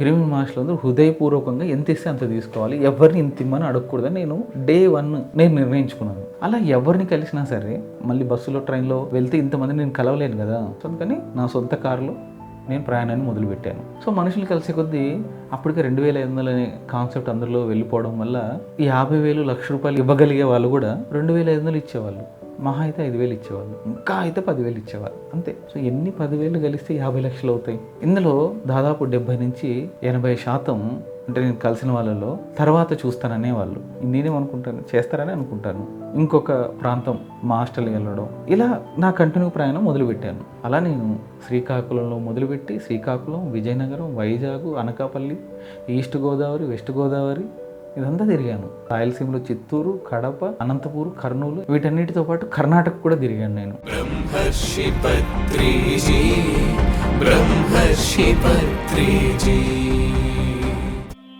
Film master అందరూ హృదయపూర్వకంగా ఎంత ఇస్తే అంత తీసుకోవాలి ఎవరిని ఇంత ఇమ్మని అడగకూడదని నేను డే వన్ నేను నిర్ణయించుకున్నాను. అలా ఎవరిని కలిసినా సరే మళ్ళీ బస్సులో ట్రైన్లో వెళ్తే ఇంతమంది నేను కలవలేను కదా. సో అందుకని నా సొంత కారులో నేను ప్రయాణాన్ని మొదలుపెట్టాను. సో మనుషులు కలిసే కొద్దీ అప్పటికే రెండు వేల ఐదు వందలు అనే కాన్సెప్ట్ అందులో వెళ్ళిపోవడం వల్ల యాభై వేలు లక్ష రూపాయలు ఇవ్వగలిగే వాళ్ళు కూడా రెండు వేల ఐదు వందలు ఇచ్చేవాళ్ళు. మహా అయితే ఐదు వేలు ఇచ్చేవాళ్ళు ఇంకా అయితే పదివేలు ఇచ్చేవాళ్ళు. అంతే. సో ఎన్ని పదివేలు కలిస్తే యాభై లక్షలు అవుతాయి. ఇందులో దాదాపు డెబ్బై నుంచి ఎనభై శాతం అంటే నేను కలిసిన వాళ్ళలో తర్వాత చూస్తాననే వాళ్ళు. నేనేమనుకుంటాను? చేస్తారని అనుకుంటాను. ఇంకొక ప్రాంతం మా హాస్టల్కి వెళ్ళడం. ఇలా నా కంటిన్యూ ప్రయాణం మొదలుపెట్టాను. అలా నేను శ్రీకాకుళంలో మొదలుపెట్టి శ్రీకాకుళం విజయనగరం వైజాగ్ అనకాపల్లి ఈస్ట్ గోదావరి వెస్ట్ గోదావరి ఇదంతా తిరిగాను. రాయలసీమలో చిత్తూరు కడప అనంతపూర్ కర్నూలు వీటన్నిటితో పాటు కర్ణాటక కూడా తిరిగాను నేను. బ్రహ్మర్షి పత్రిజీ బ్రహ్మర్షి పత్రిజీ.